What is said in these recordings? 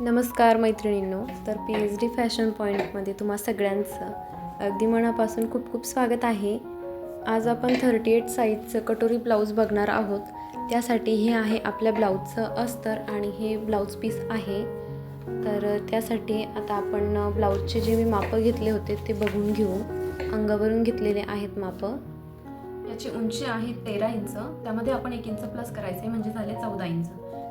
नमस्कार मैत्रिणींनो तर पी एच डी फॅशन पॉईंटमध्ये तुम्हा सगळ्यांचं अगदी मनापासून खूप खूप स्वागत आहे. आज आपण थर्टी एट साईजचं कटोरी ब्लाऊज बघणार आहोत. त्यासाठी हे आहे आपल्या ब्लाऊजचं अस्तर आणि हे ब्लाऊज पीस आहे. तर त्यासाठी आता आपण ब्लाऊजचे जे मी मापं घेतले होते ते बघून घेऊ. अंगावरून घेतलेले आहेत मापं. याची उंची आहे तेरा इंच. त्यामध्ये आपण एक इंच प्लस करायचं आहे म्हणजे झाले चौदा इंच.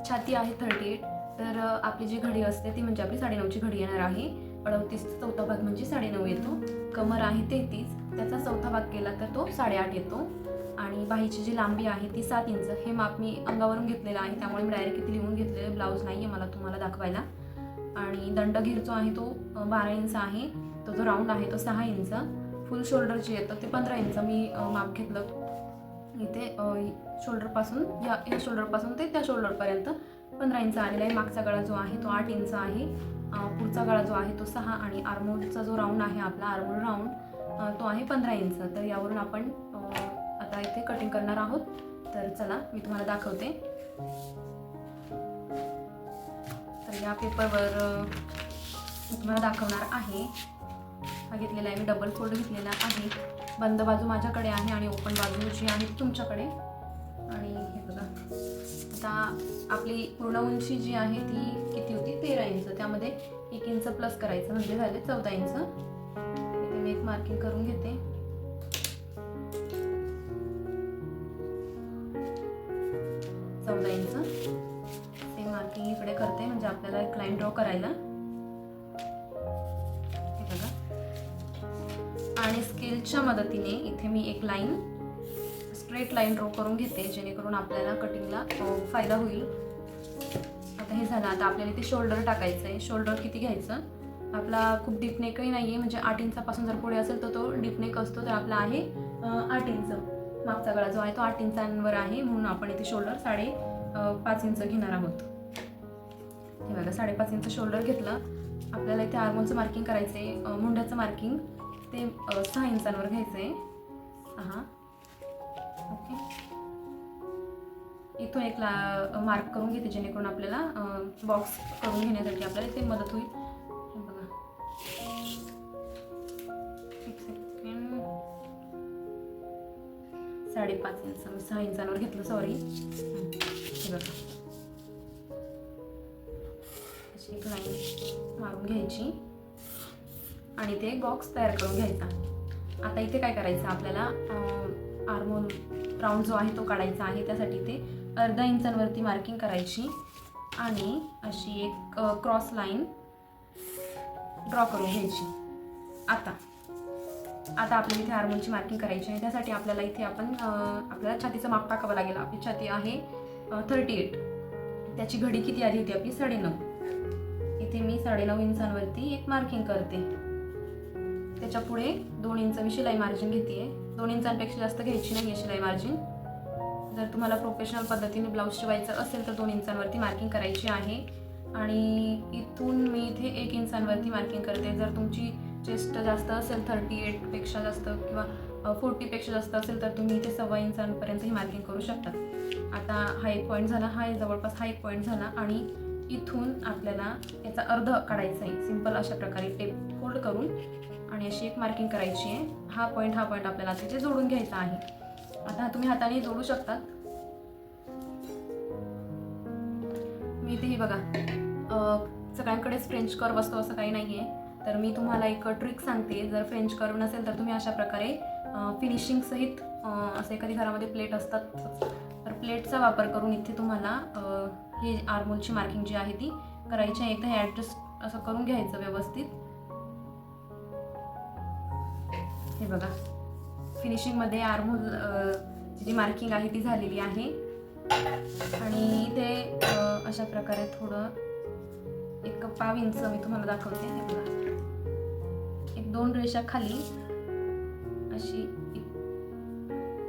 छाती आहे थर्टी एट तर आपली जी घडी असते ती म्हणजे आपली साडेनऊची घडी येणार आहे. अडतीसचा चौथा भाग म्हणजे साडेनऊ येतो. कमर आहे तेहतीस त्याचा चौथा भाग केला तर तो साडेआठ येतो. आणि बाहीची जी लांबी आहे ती सात इंच. हे माप मी अंगावरून घेतलेलं आहे त्यामुळे मी डायरेक्ट इथे लिहून घेतलेलं ब्लाऊज नाही आहे मला तुम्हाला दाखवायला. आणि दंडगीर जो आहे तो बारा इंच आहे. तो जो राऊंड आहे तो सहा इंच. फुल शोल्डर जे येतं ते पंधरा इंच मी माप घेतलं. इथे शोल्डरपासून या या शोल्डरपासून ते त्या शोल्डरपर्यंत. पंधरा इंच आलेला आहे. मागचा गळा जो आहे तो आठ इंच आहे. पुढचा गळा जो आहे तो सहा आणि आर्मोलचा जो राऊंड आहे आपला आर्मोल राऊंड तो आहे पंधरा इंच. तर यावरून आपण आता इथे कटिंग करणार आहोत. तर चला मी तुम्हाला दाखवते. तर या पेपरवर मी तुम्हाला दाखवणार आहे. हा घेतलेला आहे मी डबल फोल्ड घेतलेला आहे. बंद बाजू माझ्याकडे आहे आणि ओपन बाजू जी आहे तुमच्याकडे. आणि आता आपली पूर्ण उंची जी आहे ती किती होती? तेरा इंच. त्यामध्ये एक इंच प्लस करायचं म्हणजे झाले चौदा इंच. इथे मी एक मार्किंग करून घेते. चौदा इंच. ते मार्किंग इकडे करते म्हणजे आपल्याला एक लाईन ड्रॉ करायला. बघा. आणि स्केलच्या मदतीने इथे मी एक लाईन स्ट्रेट लाईन ड्रॉ करून घेते जेणेकरून आपल्याला कटिंगला फायदा होईल. आता हे झालं आता आपल्याला इथे शोल्डर टाकायचं आहे शोल्डर किती घ्यायचं? आपला खूप डीप नेकही नाही आहे म्हणजे आठ इंचापासून जर पुढे असेल तर तो डीप नेक असतो तर आपला आहे आठ इंच. मागचा गळा जो आहे तो आठ इंचांवर आहे म्हणून आपण इथे शोल्डर साडे पाच इंच घेणार आहोत. हे बघा साडेपाच इंच शोल्डर घेतलं. आपल्याला इथे आर्मोनचं मार्किंग करायचं आहे मुंड्याचं मार्किंग ते सहा इंचांवर घ्यायचं आहे. हां ओके. इथून एक ला मार्क करून घेते जेणेकरून आपल्याला बॉक्स करून घेण्यासाठी आपल्याला इथे मदत होईल. बघा. एक सेकंड साडेपाच इंच मी सहा इंचांवर घेतलं सॉरी हे बघा. अशी एक लाईन मारून घ्यायची. आणि ते बॉक्स तयार करून घ्यायचा. आता इथे काय करायचं? आपल्याला आर्मोल राऊंड जो आहे तो काढायचा आहे त्यासाठी ते अर्धा इंचांवरती मार्किंग करायची आणि अशी एक क्रॉस लाईन ड्रॉ करून घ्यायची. आता आता आपल्याला इथे हार्मोनची मार्किंग करायची आहे. त्यासाठी आपल्याला इथे आपण आपल्याला छातीचं माप टाकावं लागेल. आपली छाती आहे थर्टी एट त्याची घडी किती आली होती आपली? साडेनऊ. इथे मी साडेनऊ इंचांवरती एक मार्किंग करते. त्याच्या पुढे दोन इंच मी शिलाई मार्जिन घेते दोन इंचांपेक्षा जास्त घ्यायची नाही आहे शिलाई मार्जिन जर तुम्हाला प्रोफेशनल पद्धतीने ब्लाऊज शिवायचं असेल तर दोन इंचांवरती मार्किंग करायची आहे. आणि इथून मी इथे एक इंचांवरती मार्किंग करते. जर तुमची चेस्ट जास्त असेल थर्टी एटपेक्षा जास्त किंवा फोर्टीपेक्षा जास्त असेल तर तुम्ही इथे सव्वा इंचांपर्यंत ही मार्किंग करू शकता. आता हा एक पॉईंट झाला. हा जवळपास हा एक पॉईंट झाला. आणि इथून आपल्याला याचा अर्ध काढायचा आहे. सिंपल अशा प्रकारे टेप फोल्ड करून आणि अशी एक मार्किंग करायची आहे. हा पॉईंट हा पॉईंट आपल्याला तिथे जोडून घ्यायचा आहे. आता तुम्ही हाताने जोडू शकतात मी इथेही बघा. सगळ्यांकडे सगळ्यांकडेच फ्रेंच कर्व असतो असं काही नाही आहे तर मी तुम्हाला एक ट्रिक सांगते. जर फ्रेंच कर्व नसेल तर तुम्ही अशा प्रकारे फिनिशिंग सहित असं एखादी घरामध्ये प्लेट असतात. तर प्लेटचा वापर करून इथे तुम्हाला ही हे आर्मोलची मार्किंग जी आहे ती करायची आहे. एकदा हे ॲडजस्ट असं करून घ्यायचं व्यवस्थित. हे बघा. फिनिशिंगमध्ये आर्मोल जी मार्किंग आहे ती झालेली आहे. आणि ते अशा प्रकारे थोडं एक पाव इंच मी तुम्हाला दाखवते. हे बघा. एक दोन रेषा खाली अशी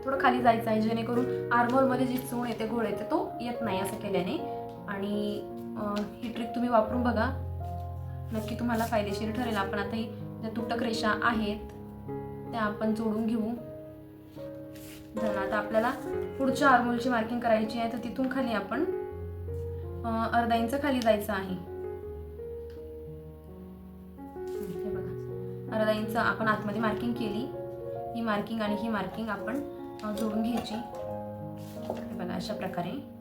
थोडं खाली जायचं आहे जेणेकरून आर्मोलमध्ये जी चूण येते घोळ येते तो येत नाही असं केल्याने. आणि ही ट्रिक तुम्ही वापरून बघा. नक्की तुम्हाला फायदेशीर ठरेल. आपण आता ही ज्या तुटक रेषा आहेत त्या आपण जोडून घेऊ. झालं आता आपल्याला पुढच्या आरमोलची मार्किंग करायची आहे तर तिथून खाली आपण अर्धा इंच खाली जायचं आहे. अर्धा इंच आपण आतमध्ये मार्किंग केली. ही मार्किंग आणि ही मार्किंग आपण जोडून घ्यायची. बघा अशा प्रकारे.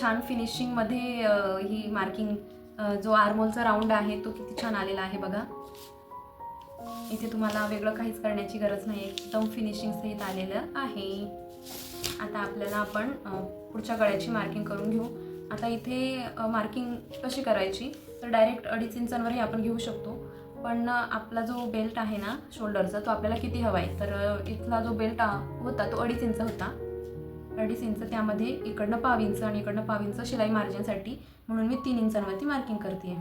छान फिनिशिंगमध्ये ही मार्किंग जो आरमोलचा राऊंड आहे तो किती छान आलेला आहे बघा. इथे तुम्हाला वेगळं काहीच करण्याची गरज नाही एकदम फिनिशिंग सहित आलेलं आहे. आता आपल्याला आपण पुढच्या गळ्याची मार्किंग करून घेऊ. आता इथे मार्किंग कशी करायची तर डायरेक्ट अडीच इंचांवरही आपण घेऊ शकतो. पण आपला जो बेल्ट आहे ना शोल्डरचा तो आपल्याला किती हवा आहे तर इथला जो बेल्ट होता तो अडीच इंच होता. अडीच इंच त्यामध्ये इकडनं पाव इंच आणि इकडनं पाव इंच शिलाई मार्जिनसाठी म्हणून मी तीन इंचांवरती मार्किंग करते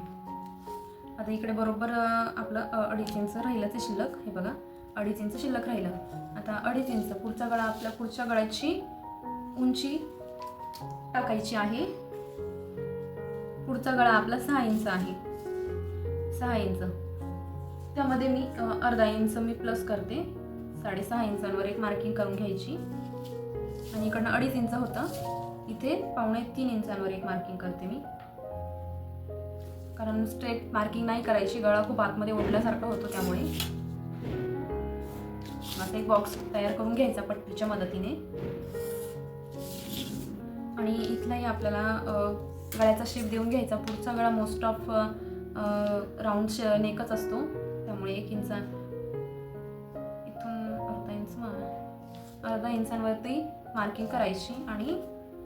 आता इकडे बरोबर आपलं अडीच इंच राहिलंच आहे शिल्लक. हे बघा अडीच इंच शिल्लक राहिलं. आता अडीच इंच पुढचा गळा आपल्या पुढच्या गळ्याची उंची टाकायची आहे. पुढचा गळा आपला सहा इंच आहे. सहा इंच. त्यामध्ये मी अर्धा इंच मी प्लस करते. साडेसहा इंचांवर एक मार्किंग करून घ्यायची. आणि इकडनं अडीच इंच होतं. इथे पावणे तीन इंचांवर एक मार्किंग करते मी. कारण स्ट्रेट मार्किंग नाही करायची गळा खूप आतमध्ये ओढल्यासारखा होतो त्यामुळे. असा एक बॉक्स तयार करून घ्यायचा पट्टीच्या मदतीने. आणि इथलाही आपल्याला गळ्याचा शेप देऊन घ्यायचा. पुढचा गळा मोस्ट ऑफ राऊंड नेकच असतो. त्यामुळे एक इंचा इथून अर्धा इंच मग अर्धा इंचांवरती मार्किंग करायची आणि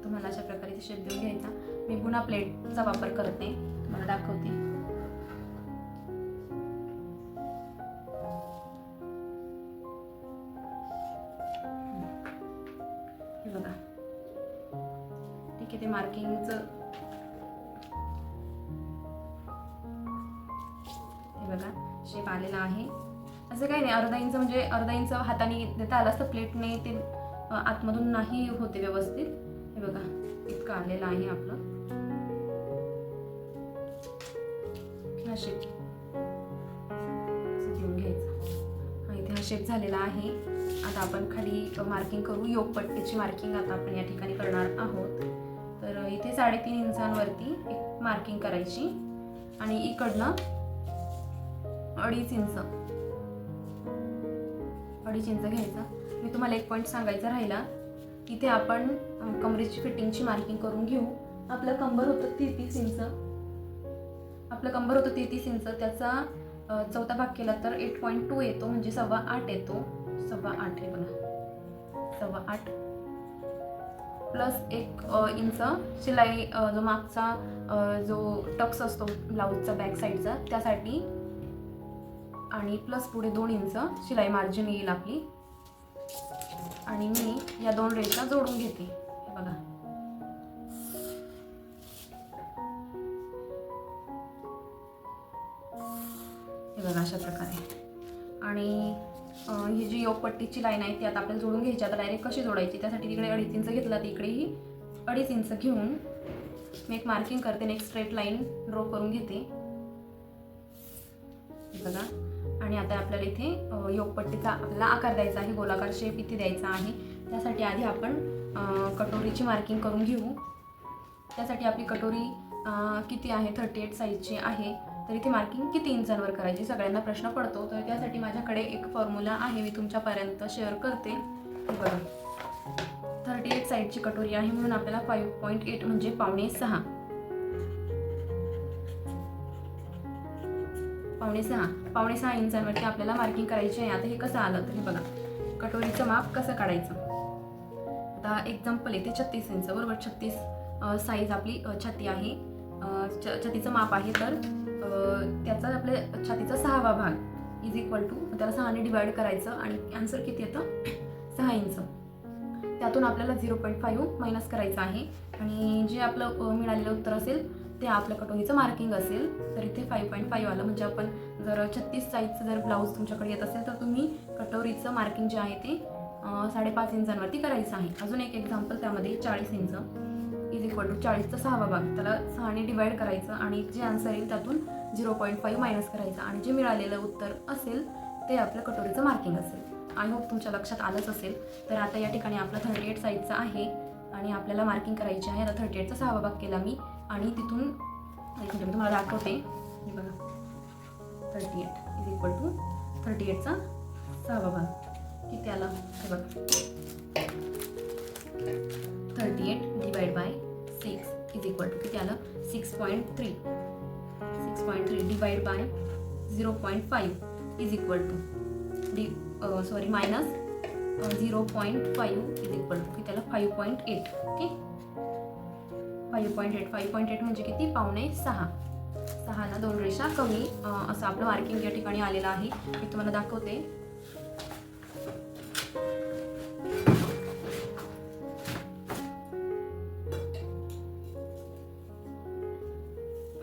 तुम्हाला अशा प्रकारे शेप देऊन घ्यायचा. मी पुन्हा प्लेटचा वापर करते तुम्हाला दाखवते. हे बघा. ठीक आहे ते मार्किंगचं हे बघा शेप आलेला आहे. असं काही नाही अर्धा इंच म्हणजे अर्धा इंच हाताने देता आलं असतं प्लेटने ते आतमधून नाही होते व्यवस्थित. हे बघा इतकं आलेलं आहे आपलं. शेप असं घ्यायचा. हा इथे हा शेप झालेला आहे. आता आपण खाली मार्किंग करू. योगपट्टीची मार्किंग आता आपण या ठिकाणी करणार आहोत. तर इथे साडेतीन इंचांवरती एक मार्किंग करायची. आणि इकडनं अडीच इंच. अडीच इंच घ्यायचा. मी तुम्हाला एक पॉईंट सांगायचा राहिला इथे आपण कमरेची फिटिंगची मार्किंग करून घेऊ. आपलं कंबर होतं तेहतीस इंच. आपलं कंबर होतं तेहतीस इंच त्याचा चौथा भाग केला तर एट पॉईंट टू येतो म्हणजे सव्वा आठ येतो. सव्वा आठ आहे बघा. सव्वा आठ. प्लस एक इंच शिलाई जो मागचा जो टक्स असतो ब्लाऊजचा बॅक साईडचा त्यासाठी आणि प्लस पुढे दोन इंच शिलाई मार्जिन येईल आपली. आणि मी या दोन रेषा जोडून घेते. हे बघा. हे बघा अशा प्रकारे. आणि ही जी योगपट्टीची लाईन आहे ती आता आपल्याला जोडून घ्यायची. आता डायरेक्ट कशी जोडायची? त्यासाठी तिकडे अडीच इंच घेतला तिकडेही अडीच इंच घेऊन मी एक मार्किंग करते आणि एक स्ट्रेट लाईन ड्रॉ करून घेते. हे बघा. आणि आता आपल्याला इथे योगपट्टीचा आपला आकार द्यायचा आहे गोलाकार शेप इथे द्यायचा आहे. त्यासाठी आधी आपण कटोरीची मार्किंग करून घेऊ. त्यासाठी आपली कटोरी किती आहे? थर्टी एट साईजची आहे. तर इथे मार्किंग किती इंचांवर करायची? सगळ्यांना प्रश्न पडतो. तर त्यासाठी माझ्याकडे एक फॉर्म्युला आहे. मी तुमच्यापर्यंत शेअर करते. बरं बघा. थर्टी एट साईजची कटोरी आहे. म्हणून आपल्याला फाईव्ह पॉईंट एट म्हणजे पावणे सहा. पावणे सहा. पावणे सहा इंचांवरती आपल्याला मार्किंग करायची आहे. आता हे कसं आलं? तर हे बघा. कटोरीचं माप कसं काढायचं? आता एक्झाम्पल येते छत्तीस इंच. बरोबर? छत्तीस साईज आपली छाती आहे. छ- छातीचं माप आहे तर त्याचा आपल्या छातीचा सहावा भाग इज इक्वल टू त्याला सहाने डिवाइड करायचं आणि आन्सर किती येतं? सहा इंच. त्यातून आपल्याला झिरो पॉईंट फाईव्ह मायनस करायचं आहे. आणि जे आपलं मिळालेलं उत्तर असेल ते आपलं कटोरीचं मार्किंग असेल तर इथे फाईव्ह पॉईंट फाईव्ह आलं. म्हणजे आपण जर छत्तीस साईजचं जर ब्लाऊज तुमच्याकडे येत असेल तर तुम्ही कटोरीचं मार्किंग जे आहे ते साडेपाच इंचांवरती करायचं आहे. अजून एक एक्झाम्पल त्यामध्ये चाळीस इंच. इज इक्वल टू चाळीसचा सहावा भाग. त्याला सहाने डिवाईड करायचं आणि जे आन्सर येईल त्यातून झिरो पॉईंट फाईव्ह मायनस करायचं. आणि जे मिळालेलं उत्तर असेल ते आपलं कटोरीचं मार्किंग असेल. आय होप तुमच्या लक्षात आलंच असेल. तर आता या ठिकाणी आपला थर्टी एट साईजचा आहे आणि आपल्याला मार्किंग करायची आहे. आता थर्टी एटचा सहावा भाग केला मी. आणि तिथून एक मिनिट मी तुम्हाला दाखवते. बघा. Thirty eight is equal to thirty एटचा सहावा भाग. किती आला? हे बघा. Thirty eight divide by six is equal to किती आलं? Six point three six point three divide by zero point five is equal to D sorry minus zero point five is equal to की त्याला five point eight okay five point eight five point eight म्हणजे किती? पावणे सहा. सहाला दोन रेषा कमी असं आपलं मार्किंग या ठिकाणी आलेलं आहे. मी तुम्हाला दाखवते.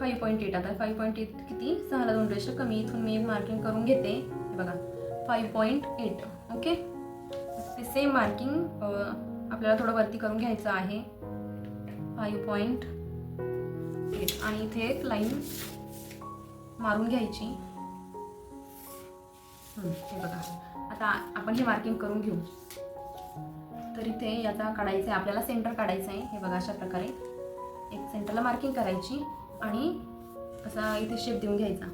फाईव्ह पॉईंट एट आता फाईव्ह पॉईंट एट किती? सहाला दोन रेषा कमी. इथून मी मार्किंग करून घेते. बघा. Five point eight okay? ते सेम मार्किंग आपल्याला थोडं वरती करून घ्यायचं आहे. फाईव्ह पॉईंट एट आणि इथे एक लाईन मारून घ्यायची. हे बघा. आता आपण हे मार्किंग करून घेऊ. तर इथे याचा काढायचं आहे आपल्याला सेंटर काढायचं आहे हे बघा अशा प्रकारे. एक सेंटरला मार्किंग करायची आणि असा इथे शेप देऊन घ्यायचा.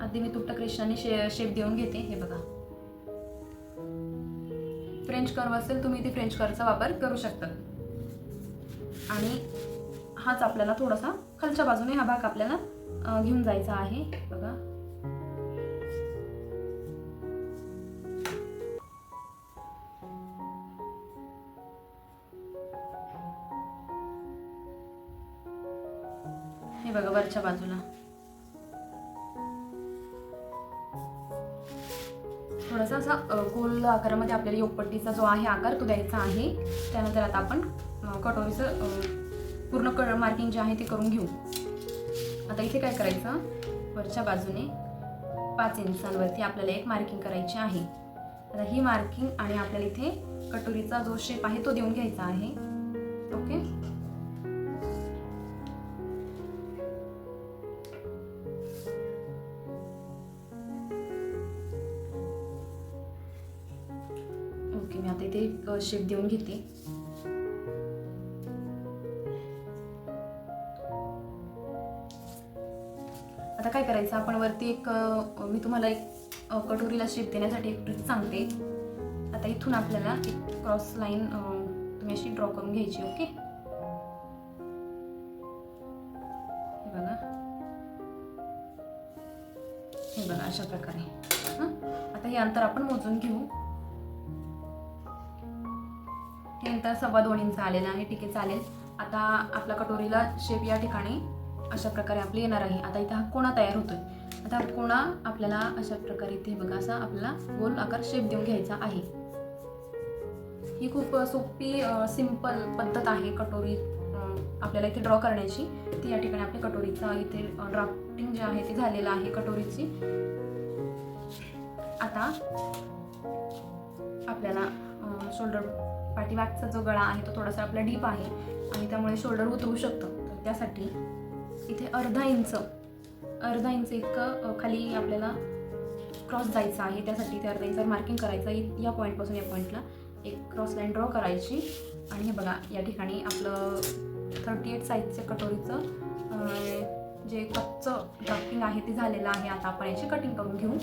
आधी मी तुट्ट क्रिशाने शे शेप देऊन घेते. हे बघा. फ्रेंच कर्व असेल तुम्ही इथे फ्रेंच कर्वचा वापर करू शकता. आणि हाच आपल्याला थोडासा खालच्या बाजूने हा भाग आपल्याला घेऊन जायचा आहे. बघा. हे बघा वरच्या बाजूला. थोडासा असा गोल आकारामध्ये आपल्याला योगपट्टीचा जो आहे आकार तो द्यायचा आहे. त्यानंतर आता आपण कटोरीचं पूर्ण क मार्किंग जे आहे ते करून घेऊ. आता इथे काय करायचं? वरच्या बाजूने पाच इंचांवरती आपल्याला एक मार्किंग करायची आहे. आता ही मार्किंग आणि आपल्याला इथे कटोरीचा जो शेप आहे तो देऊन घ्यायचा आहे. ओके? ओके मी आता इथे एक शेप देऊन घेते. करायचं. आपण वरती एक मी तुम्हाला एक कटोरीला शेप देण्यासाठी एक ट्रिक सांगते. आता इथून आपल्याला एक क्रॉस लाईन तुम्ही अशी ड्रॉ करून घ्यायची ओके हे बघा. हे बघा अशा प्रकारे. आता हे अंतर आपण मोजून घेऊ. हे अंतर सव्वा दोन इंच आलेलं आहे ठीक आहे चालेल. आता आपल्या कटोरीला शेप या ठिकाणी अशा प्रकारे आपली येणार आहे. आता इथं हा कोणा तयार होतोय? आता हा कोणा आपल्याला अशा प्रकारे इथे बघा असा आपला गोल आकार शेप देऊन घ्यायचा आहे. ही खूप सोपी सिंपल पद्धत आहे कटोरी आपल्याला इथे ड्रॉ करण्याची. ती या ठिकाणी आपल्या कटोरीचा इथे ड्राफ्टिंग जे आहे ते झालेलं आहे कटोरीची. आता आपल्याला शोल्डर पाठीमागचा जो गळा आहे तो थोडासा आपला डीप आहे आणि त्यामुळे शोल्डर उतरू शकतो. तर त्यासाठी इथे अर्धा इंच अर्धा इंच इतकं खाली आपल्याला क्रॉस जायचं आहे. त्यासाठी इथे अर्धा इंच मार्किंग करायचं या पॉईंटपासून या पॉईंटला एक क्रॉस लाईन ड्रॉ करायची. आणि हे बघा या ठिकाणी आपलं थर्टी एट साईजच्या कटोरीचं जे कच्चं ड्राफ्टिंग आहे ते झालेलं आहे. आता आपण याची कटिंग करून घेऊ.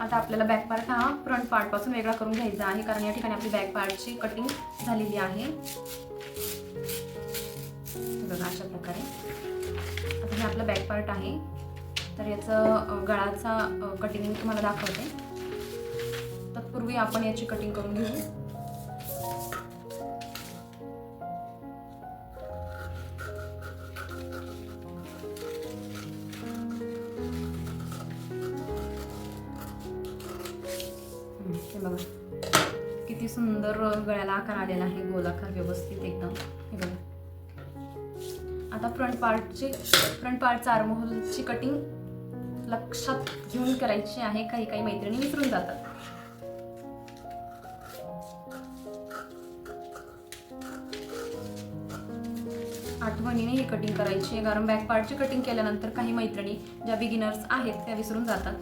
आता आपल्याला बॅक पार्ट हा फ्रंट पार्टपासून वेगळा करून घ्यायचा आहे कारण या ठिकाणी आपली बॅक पार्टची कटिंग झालेली आहे. बघा अशा प्रकारे. आता हे आपलं बॅक पार्ट आहे. तर याचं गळाचा कटिंग मी तुम्हाला दाखवते. तत्पूर्वी आपण याची कटिंग करून घेऊ. पार्टची फ्रंट पार्टचा आर्महोलची कटिंग लक्षात घेऊन करायची आहे. काही काही मैत्रिणी विसरून जातात. आठवणीने ही कटिंग करायची. आहे कारण बॅक पार्टची कटिंग केल्यानंतर काही मैत्रिणी ज्या बिगिनर्स आहेत त्या विसरून जातात.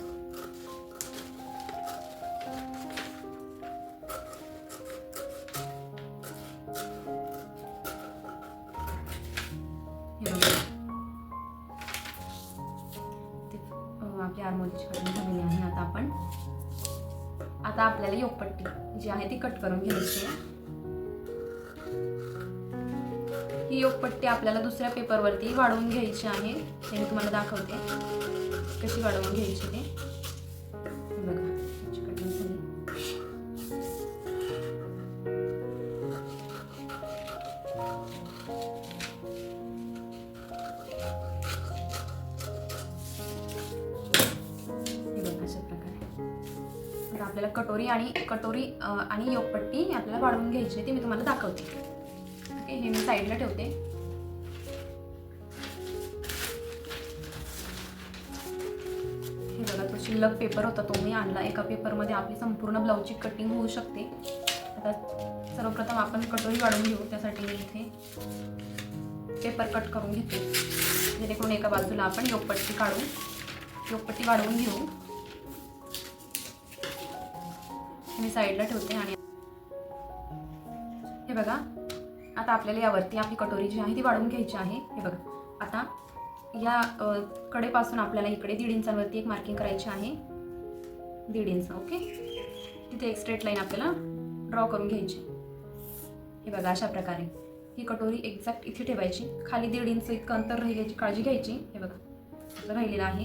दुसऱ्या पेपरवरती वाढवून घ्यायची आहे. ते मी तुम्हाला दाखवते. कशी वाढवून घ्यायची ते. बघा. आपल्याला कटोरी आणि कटोरी आणि योगपट्टी आपल्याला वाढवून घ्यायची आहे ती मी तुम्हाला दाखवते. ओके हे मी साईडला ठेवते. शिल्लक पेपर होता तो मी आणला. एका पेपरमध्ये आपली संपूर्ण ब्लाऊजची कटिंग होऊ शकते. आता सर्वप्रथम आपण कटोरी काढून घेऊ त्यासाठी मी इथे पेपर कट करून घेते. जेणेकरून एका बाजूला आपण योगपट्टी काढू. योगपट्टी वाढवून घेऊ. मी साईडला ठेवते आणि हे बघा आता आपल्याला यावरती आपली कटोरी जी आहे ती वाढवून घ्यायची आहे. हे बघा आता या कडेपासून आपल्याला इकडे दीड इंचांवरती एक मार्किंग करायची आहे. दीड इंच ओके? तिथे एक स्ट्रेट लाईन आपल्याला ड्रॉ करून घ्यायची. हे बघा अशा प्रकारे. ही कटोरी एक्झॅक्ट इथे ठेवायची. खाली दीड इंच इतकं अंतर राहिल्याची काळजी घ्यायची. हे बघा राहिलेलं आहे.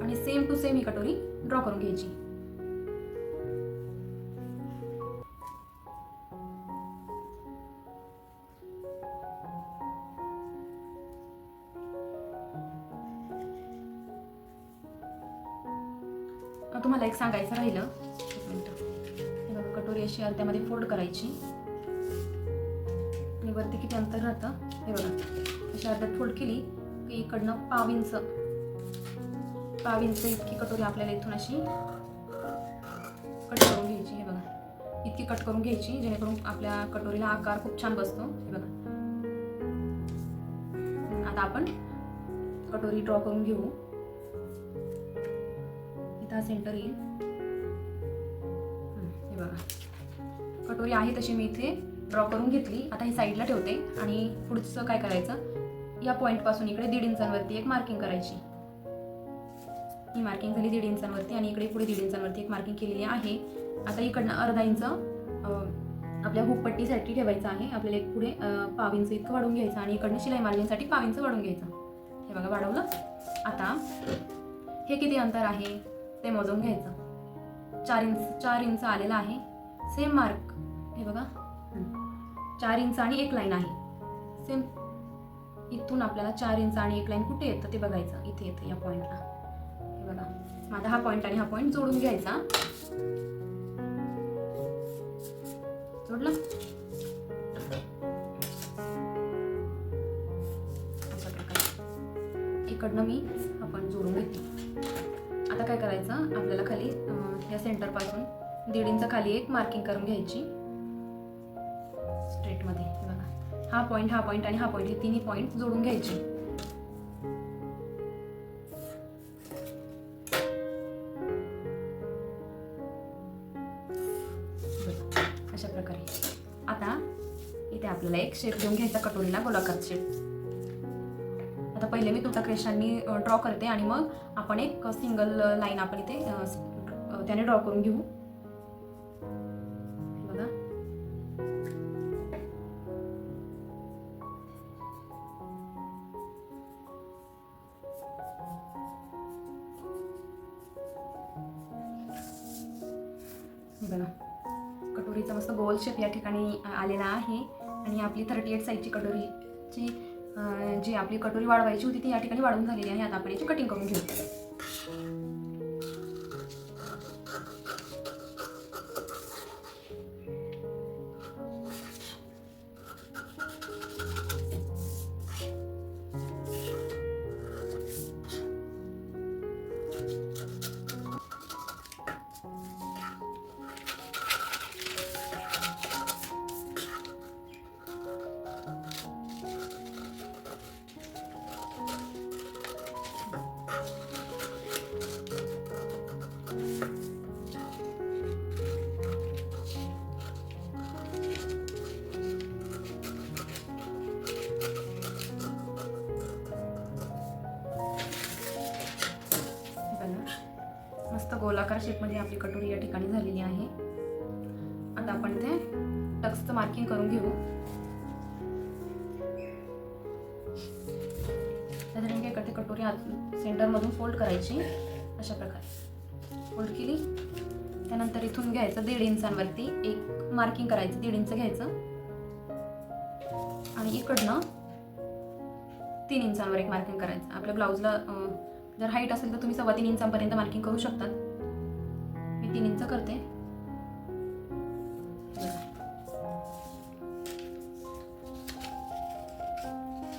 आणि सेम टू सेम ही कटोरी ड्रॉ करून घ्यायची. राहिलं. हे बघा कटोरी अशी अर्ध्यामध्ये फोल्ड करायची. आणि वरती किती अंतर राहतं? हे बघा. अशी अर्ध्यात फोल्ड केली की इकडनं पाव इंच पाव इंच इतकी कटोरी आपल्याला इथून अशी कट करून घ्यायची. हे बघा. इतकी कट करून घ्यायची जेणेकरून आपल्या कटोरीला आकार खूप छान बसतो. हे बघा. आता आपण कटोरी ड्रॉ करून घेऊ. इथं सेंटर येईल. कटोरी आहे तशी मी इथे ड्रॉ करून घेतली. आता ही साईडला ठेवते आणि पुढचं काय करायचं? या पॉईंटपासून इकडे दीड इंचांवरती एक मार्किंग करायची. ही मार्किंग झाली दीड इंचांवरती आणि इकडे पुढे दीड इंचांवरती एक मार्किंग केलेली आहे. आता इकडनं अर्धा इंच आपल्या हुपपट्टीसाठी ठेवायचं आहे. आपल्याला एक पुढे अं, पाव इंच इतकं वाढवून घ्यायचं आणि इकडनं शिलाई मार्जिनसाठी पाव इंच वाढवून घ्यायचं. हे बघा वाढवलं. आता हे किती अंतर आहे? ते मोजून घ्यायचं. चार इंच चार इंच आलेलं आहे. सेम मार्क हे बघा. चार इंच आणि एक लाईन आहे. सेम इथून आपल्याला चार इंच आणि एक लाईन कुठे येतं ते बघायचं. इथे येतं या पॉईंटला हे बघा. माझा हा पॉईंट आणि हा पॉईंट जोडून घ्यायचा. जोडला? इकडनं मी आपण जोडून घेते. आता काय करायचं? आपल्याला खाली या सेंटरपासून दीड इंच खाली एक मार्किंग करून घ्यायची. हा पॉईंट हा पॉईंट आणि हा पॉईंट हे तिन्ही पॉईंट जोडून घ्यायचे. अशा प्रकारे. आता इथे आपल्याला एक शेप देऊन घ्यायचा कटोरीला गोलाकार शेप आता पहिले मी तुमचा क्रेशांनी ड्रॉ करते आणि मग आपण एक सिंगल लाईन आपण इथे त्याने ड्रॉ करून घेऊ. शेप या ठिकाणी आलेला आहे. आणि आपली थर्टी एट साईजची कटोरीची जी आपली कटोरी वाढवायची होती ती या ठिकाणी वाढवून झालेली आहे. आता आपण याची कटिंग करून घेऊ मार्किंग करून घेऊ. त्यासाठी काय करते कटोरी आत सेंटरमधून फोल्ड करायची. अशा प्रकारे. फोल्ड केली. त्यानंतर इथून घ्यायचं दीड इंचांवरती. एक मार्किंग करायचं दीड इंच घ्यायचं. आणि इकडनं तीन इंचांवर एक मार्किंग करायचं. आपल्या ब्लाऊजला जर हाईट असेल तर तुम्ही सव्वा तीन इंचांपर्यंत मार्किंग करू शकतात मी तीन इंच करते.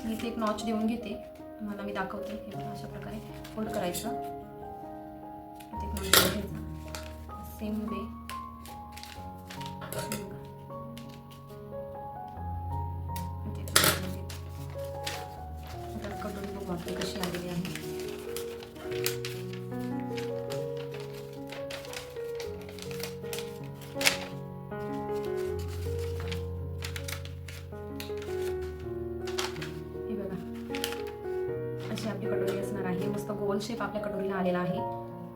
मी इथे एक नॉच देऊन घेते. तुम्हाला मी दाखवते हे बघा, अशा प्रकारे फोल्ड करायचं. इथे एक नॉच देऊन घ्यायचा. सेम वे मस्त शेप आपल्या कटोरीला आलेला आहे.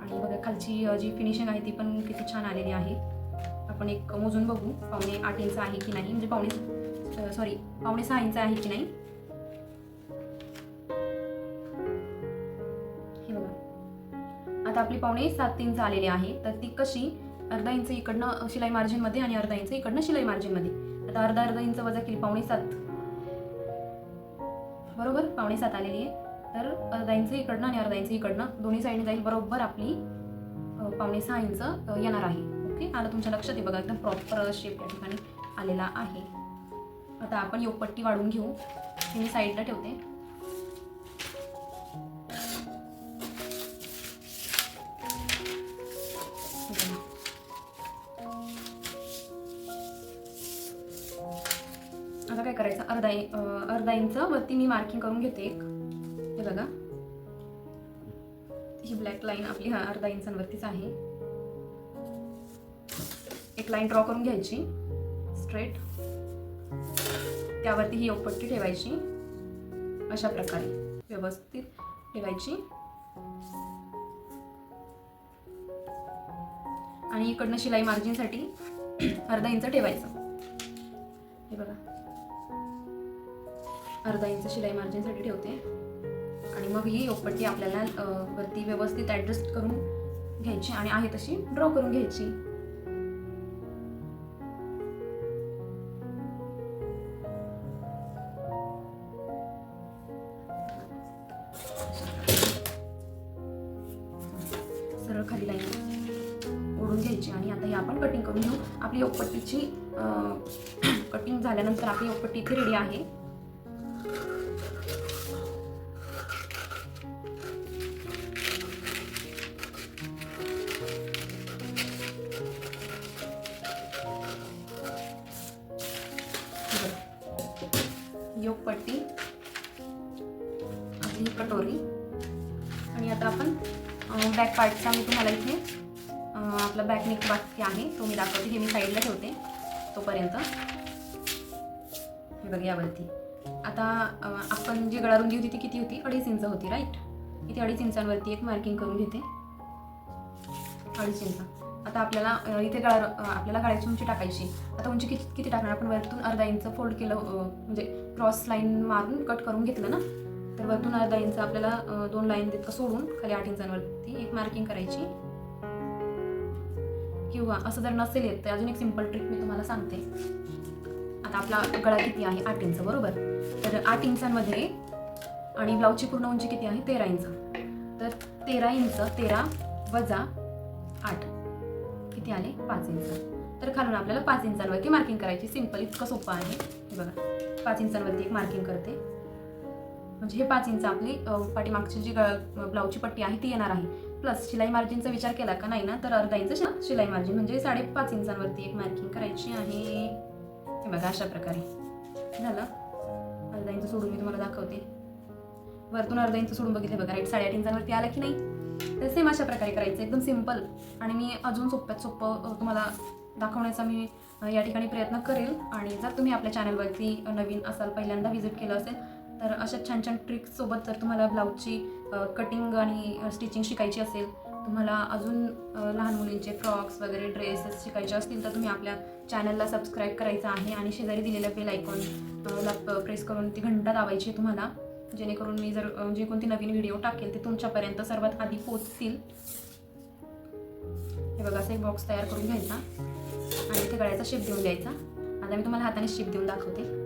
आणि बघा खालची जी फिनिशिंग आहे ती पण किती छान आलेली आहे. आपण एक मोजून बघू पावणे आठ इंच आहे की नाही? म्हणजे पावणे सॉरी पावणे सहा इंच आहे की नाही? हे बघा. आता आपली पावणे सात इंच आलेली आहे. तर ती कशी? अर्धा इंच इकडनं शिलाई मार्जिनमध्ये आणि अर्धा इंच इकडनं शिलाई मार्जिनमध्ये आता अर्धा अर्धा इंच वजा केली पावणे सात. बरोबर? पावणे सात आलेली आहे. अर्धाईंचं इकडनं आणि अर्धाईंचं इकडनं दोन्ही साईडने जाईल बरोबर आपली पावणे सहा इंच येणार आहे. ओके? आता तुमच्या लक्षात आहे बघा एकदम प्रॉपर शेप या ठिकाणी आलेला आहे. आता आपण योगपट्टी वाढून घेऊ. मी साईडला ठेवते. आता काय करायचं? अर्धा इ- अर्धा इंच वरती मी मार्किंग करून घेते एक. हे बघा. लाईन आपली हा अर्धा इंचांवरतीच आहे. एक लाईन ड्रॉ करून घ्यायची स्ट्रेट. त्यावरती ही ओपट्टी ठेवायची. अशा प्रकारे व्यवस्थित ठेवायची. आणि इकडनं शिलाई मार्जिनसाठी अर्धा इंच ठेवायचं. हे बघा. अर्धा इंच शिलाई मार्जिनसाठी ठेवते. मग ही योगपट्टी आपल्याला वरती व्यवस्थित ॲडजस्ट करून घ्यायची आणि आहे तशी ड्रॉ करून घ्यायची. सरळ खाली लाईन ओढून घ्यायची आणि आता ही आपण कटिंग करून घेऊ. आपली योगपट्टीची कटिंग झाल्यानंतर आपली योगपट्टी इथे रेडी आहे. यावरती आता आपण जी गळारुंदी होती ती किती होती? अडीच इंच होती राईट इथे अडीच इंचांवरती एक मार्किंग करून घेते. अडीच इंच. आता आपल्याला इथे गळा आपल्याला गळ्याची उंची टाकायची. आता उंची किती किती टाकणार? आपण वरतून अर्धा इंच फोल्ड केलं म्हणजे क्रॉस लाईन मारून कट करून घेतलं ना? तर वरतून अर्धा इंच आपल्याला दोन लाईन तितकं सोडून खाली आठ इंचांवरती एक मार्किंग करायची. किंवा असं जर नसेल येत तर अजून एक सिंपल ट्रिक मी तुम्हाला सांगते. आता आपला गळा किती आहे? आठ इंच बरोबर? तर आठ इंचांमध्ये आणि ब्लाऊजची पूर्ण उंची किती आहे? तेरा इंच. तर तेरा इंच तेरा वजा आठ. किती आले? पाच इंच. तर खालून आपल्याला पाच इंचांवरती मार्किंग करायची. सिंपल इतकं सोपं आहे. हे बघा. पाच इंचांवरती एक मार्किंग करते. म्हणजे हे पाच इंच आपली पाठीमागची जी गळ ब्लाऊजची पट्टी आहे ती येणार आहे. प्लस शिलाई मार्जिनचा विचार केला का? नाही ना? तर अर्धा इंच शिलाई मार्जिन म्हणजे साडेपाच इंचांवरती एक मार्किंग करायची आहे. हे बघा अशा प्रकारे. झालं? अर्धा इंच सोडून मी तुम्हाला दाखवते. वरतून अर्धा इंच सोडून बघितले बघा राईट साडेआठ इंचांवरती आला की नाही? तर सेम अशा प्रकारे करायचं एकदम सिंपल आणि मी अजून सोप्यात सोपं तुम्हाला दाखवण्याचा मी या ठिकाणी प्रयत्न करेल. आणि जर तुम्ही आपल्या चॅनलवरती नवीन असाल पहिल्यांदा व्हिजिट केलं असेल तर अशा छान छान ट्रिक्ससोबत जर तुम्हाला ब्लाऊजची कटिंग आणि स्टिचिंग शिकायची असेल तुम्हाला अजून लहान मुलींचे फ्रॉक्स वगैरे ड्रेसेस शिकायचे असतील तर तुम्ही आपल्या चॅनलला सबस्क्राईब करायचं आहे आणि शेजारी दिलेलं बेल आयकॉन प्रेस करून ती घंटा दाबायची आहे तुम्हाला. जेणेकरून मी जर जे कोणती नवीन व्हिडिओ टाकेल ते तुमच्यापर्यंत सर्वात आधी पोचतील. हे बघा असा एक बॉक्स तयार करून घ्यायचा. आणि ते गळ्याचा शेप देऊन द्यायचा. आता मी तुम्हाला हाताने शेप देऊन दाखवते.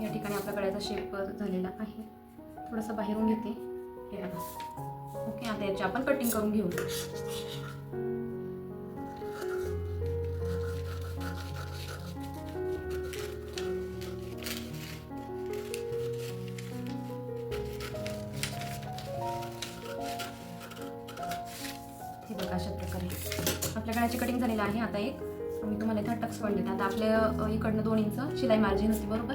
या ठिकाणी आपल्या गळ्याचा शेप झालेला आहे. थोडंसं बाहेरून घेते. हे बघा. ओके आता याची आपण कटिंग करून घेऊ. हे बघा अशा प्रकारे. आपल्या गळ्याची कटिंग झालेलं आहे. आता एक मी तुम्हाला इथं टक्स पण देते आता आपल्या इकडनं दोन इंच शिलाई मार्जिन होती बरोबर?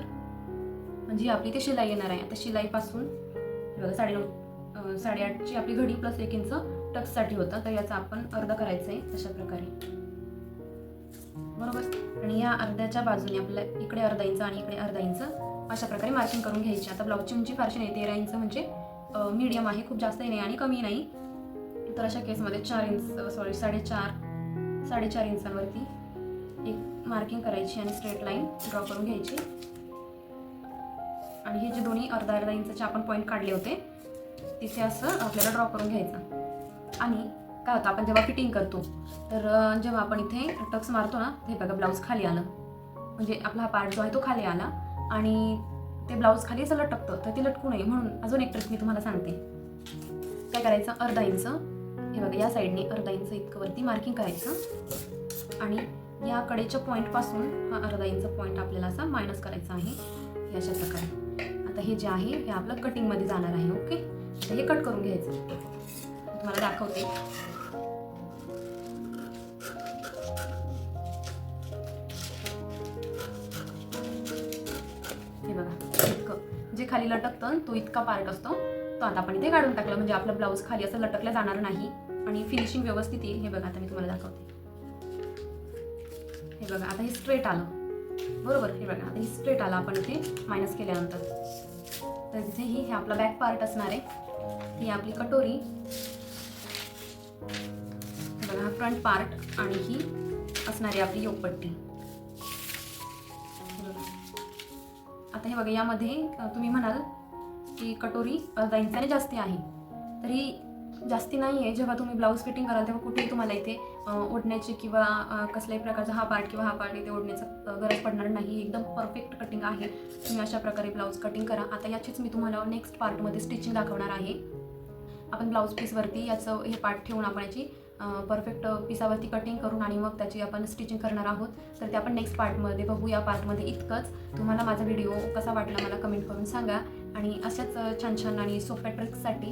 जी आपली इथे शिलाई येणार आहे. आता शिलाईपासून बघा साडेनऊ साडेआठची आपली घडी प्लस एक इंच टक्ससाठी होतं. तर याचा आपण अर्ध करायचं आहे अशा प्रकारे. बरोबर? आणि या अर्ध्याच्या बाजूने आपल्या इकडे अर्धा इंच आणि इकडे अर्धा इंच अशा प्रकारे मार्किंग करून घ्यायची. आता ब्लाऊजची उंची फारशी नाही तेरा इंच म्हणजे मीडियम आहे खूप जास्तही नाही आणि कमी नाही. तर अशा केसमध्ये चार इंच सॉरी साडेचार साडेचार इंचांवरती एक मार्किंग करायची आणि स्ट्रेट लाईन ड्रॉ करून घ्यायची. आणि हे जे दोन्ही अर्धा अर्धा इंचाचे आपण पॉईंट काढले होते तिथे असं आपल्याला ड्रॉ करून घ्यायचं. आणि काय होतं आपण जेव्हा फिटिंग करतो तर जेव्हा आपण इथे टक्स मारतो ना हे बघा ब्लाऊज खाली आलं. म्हणजे आपला हा पार्ट जो आहे तो खाली आला आणि ते ब्लाऊज खाली असं लटकतं तर ते लटकू नये म्हणून अजून एक ट्रिक मी तुम्हाला सांगते. काय करायचं? अर्धा इंच. हे बघा या साईडने अर्धा इंच इतकं वरती मार्किंग करायचं. आणि या कडेच्या पॉईंटपासून हा अर्धा इंच पॉईंट आपल्याला असा मायनस करायचा आहे. अशा प्रकारे. आता हे जे आहे हे आपलं कटिंगमध्ये जाणार आहे ओके तर हे कट करून घ्यायचं. तुम्हाला दाखवते. हे बघा इतकं. जे खाली लटकतं तो इतका पार्ट असतो. तो आता आपण इथे काढून टाकला. म्हणजे आपलं ब्लाऊज खाली असं लटकलं जाणार नाही. आणि फिनिशिंग व्यवस्थित येईल. हे बघा आता मी तुम्हाला दाखवते. हे बघा आता हे स्ट्रेट आलं. बरोबर हे बघा. आता हे स्ट्रेट आला आपण इथे मायनस केल्यानंतर. तर तिथे ही हे आपला बॅक पार्ट असणार आहे. ही आपली कटोरी. बघा हा फ्रंट पार्ट आणि ही असणारी आपली योगपट्टी. आता हे बघा यामध्ये तुम्ही म्हणाल की कटोरी अर्धा इंचाने जास्ती आहे. तरी जास्ती नाही आहे जेव्हा तुम्ही ब्लाऊज फिटिंग कराल तेव्हा कुठेही तुम्हाला इथे ओढण्याची किंवा कसल्याही प्रकारचा हा पार्ट किंवा हा पार्ट इथे ओढण्याचा गरज पडणार नाही. एकदम परफेक्ट कटिंग आहे. तुम्ही अशा प्रकारे ब्लाऊज कटिंग करा. आता याचीच मी तुम्हाला नेक्स्ट पार्टमध्ये स्टिचिंग दाखवणार आहे. आपण ब्लाऊज पीसवरती याचं हे पार्ट ठेवून आपण याची परफेक्ट पिसावरती कटिंग करून आणि मग त्याची आपण स्टिचिंग करणार आहोत. तर ते आपण नेक्स्ट पार्टमध्ये बघू. या पार्टमध्ये इतकंच. तुम्हाला माझा व्हिडिओ कसा वाटला मला कमेंट करून सांगा. आणि अशाच छान छान आणि सोप्या ट्रिक्ससाठी